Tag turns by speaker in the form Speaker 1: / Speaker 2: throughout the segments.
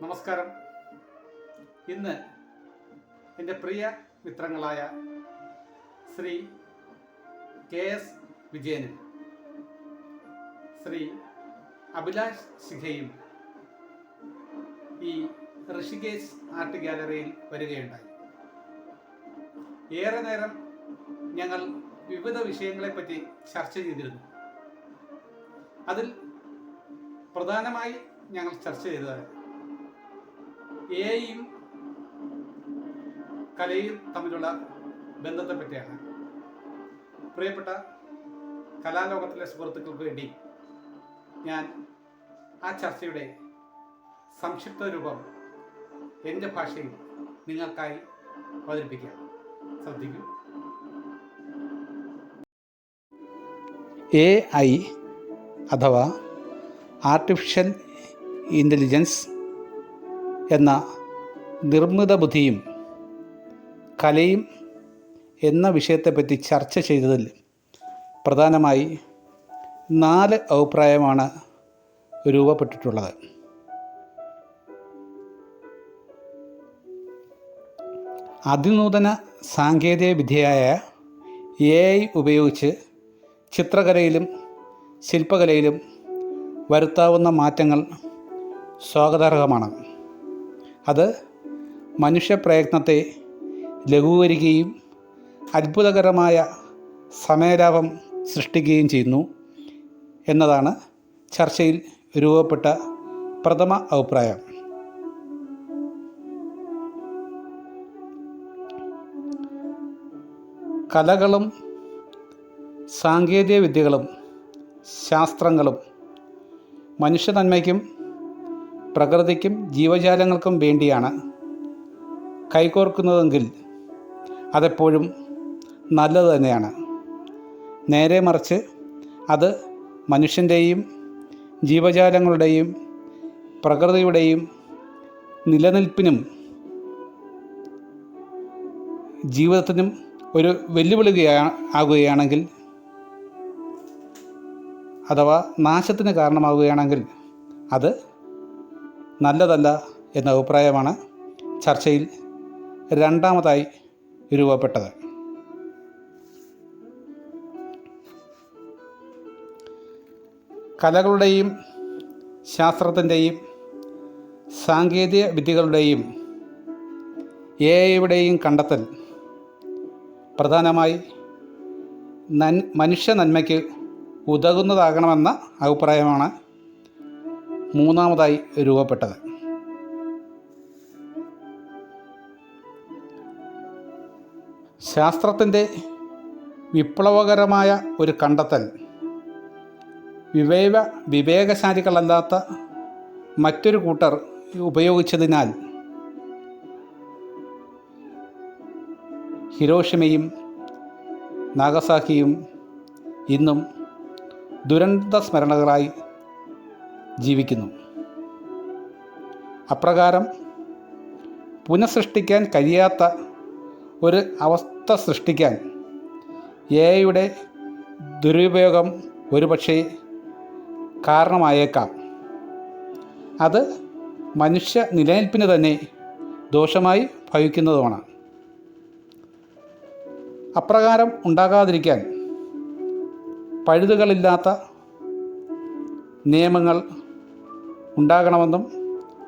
Speaker 1: നമസ്കാരം. ഇന്ന് എന്റെ പ്രിയ മിത്രങ്ങളായ ശ്രീ കെ എസ് വിജയനും ശ്രീ അഭിലാഷ് ശിഖയും ഈ ഋഷികേശ് ആർട്ട് ഗാലറിയിൽ വരികയുണ്ടായി. ഏറെ നേരം ഞങ്ങൾ വിവിധ വിഷയങ്ങളെപ്പറ്റി ചർച്ച ചെയ്തിരുന്നു. അതിൽ പ്രധാനമായി ഞങ്ങൾ ചർച്ച ചെയ്തത് എയും കലയും തമ്മിലുള്ള ബന്ധത്തെ പറ്റിയാണ് പ്രിയപ്പെട്ട കലാലോകത്തിലെ സുഹൃത്തുക്കൾക്ക് വേണ്ടി ഞാൻ ആ ചർച്ചയുടെ സംക്ഷിപ്ത രൂപം എന്റെ ഭാഷയിൽ നിങ്ങൾക്കായി അവതരിപ്പിക്കാം. ശ്രദ്ധിക്കൂ. എ ഐ അഥവാ ആർട്ടിഫിഷ്യൽ ഇന്റലിജൻസ് എന്ന നിർമ്മിത ബുദ്ധിയും കലയും എന്ന വിഷയത്തെപ്പറ്റി ചർച്ച ചെയ്തതിൽ പ്രധാനമായി നാല് അഭിപ്രായമാണ് രൂപപ്പെട്ടിട്ടുള്ളത്. അതിനൂതന സാങ്കേതിക വിദ്യയായ എ ഐ ഉപയോഗിച്ച് ചിത്രകലയിലും ശില്പകലയിലും വരുത്താവുന്ന മാറ്റങ്ങൾ സ്വാഗതാർഹമാണ്. അത് മനുഷ്യപ്രയത്നത്തെ ലഘൂകരിക്കുകയും അത്ഭുതകരമായ സമയലാഭം സൃഷ്ടിക്കുകയും ചെയ്യുന്നു എന്നതാണ് ചർച്ചയിൽ രൂപപ്പെട്ട പ്രഥമ അഭിപ്രായം. കലകളും സാങ്കേതിക വിദ്യകളും ശാസ്ത്രങ്ങളും മനുഷ്യ നന്മയ്ക്കും പ്രകൃതിക്കും ജീവജാലങ്ങൾക്കും വേണ്ടിയാണ് കൈകോർക്കുന്നതെങ്കിൽ അതെപ്പോഴും നല്ലത് തന്നെയാണ്. നേരെ മറിച്ച് അത് മനുഷ്യന്റെയും ജീവജാലങ്ങളുടെയും പ്രകൃതിയുടെയും നിലനിൽപ്പിനും ജീവിതത്തിനും ഒരു വെല്ലുവിളി ആകുകയാണെങ്കിൽ അഥവാ നാശത്തിന് കാരണമാവുകയാണെങ്കിൽ അത് നല്ലതല്ല എന്ന അഭിപ്രായമാണ് ചർച്ചയിൽ രണ്ടാമതായി രൂപപ്പെട്ടത്. കലകളുടെയും ശാസ്ത്രത്തിന്റെയും സാങ്കേതിക വിദ്യകളുടെയും എ ഐയുടെയും കണ്ടെത്തൽ പ്രധാനമായി നൻ മനുഷ്യ നന്മയ്ക്ക് ഉതകുന്നതാകണമെന്ന അഭിപ്രായമാണ് മൂന്നാമതായി രൂപപ്പെട്ടത്. ശാസ്ത്രത്തിന്റെ വിപ്ലവകരമായ ഒരു കണ്ടെത്തൽ വിവേക വിവേകശാലികളല്ലാത്ത മറ്റൊരു കൂട്ടർ ഉപയോഗിച്ചതിനാൽ ഹിരോഷിമയും നാഗസാക്കിയും ഇന്നും ദുരന്ത സ്മരണകളായി ജീവിക്കുന്നു. അപ്രകാരം പുനഃസൃഷ്ടിക്കാൻ കഴിയാത്ത ഒരു അവസ്ഥ സൃഷ്ടിക്കാൻ എയുടെ ദുരുപയോഗം ഒരുപക്ഷെ കാരണമായേക്കാം. അത് മനുഷ്യ നിലനിൽപ്പിന് തന്നെ ദോഷമായി ഭവിക്കുന്നതുമാണ്. അപ്രകാരം ഉണ്ടാകാതിരിക്കാൻ പഴുതുകളില്ലാത്ത നിയമങ്ങൾ ഉണ്ടാകണമെന്നും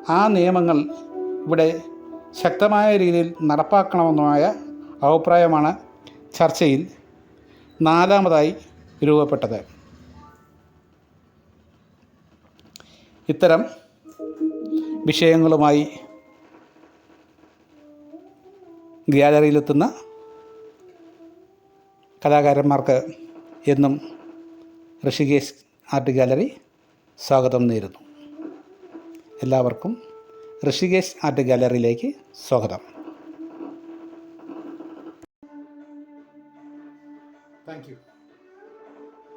Speaker 1: ആ നിയമങ്ങൾ ഇവിടെ ശക്തമായ രീതിയിൽ നടപ്പാക്കണമെന്നുമായ അഭിപ്രായമാണ് ചർച്ചയിൽ നാലാമതായി രൂപപ്പെട്ടത്. ഇത്തരം വിഷയങ്ങളുമായി ഗ്യാലറിയിലെത്തുന്ന കലാകാരന്മാർക്ക് എന്നും ഋഷികേശ് ആർട്ട് ഗാലറി സ്വാഗതം നേരുന്നു. എല്ലാവർക്കും ഋഷികേശ് ആർട്ട് ഗാലറിയിലേക്ക് സ്വാഗതം. Thank you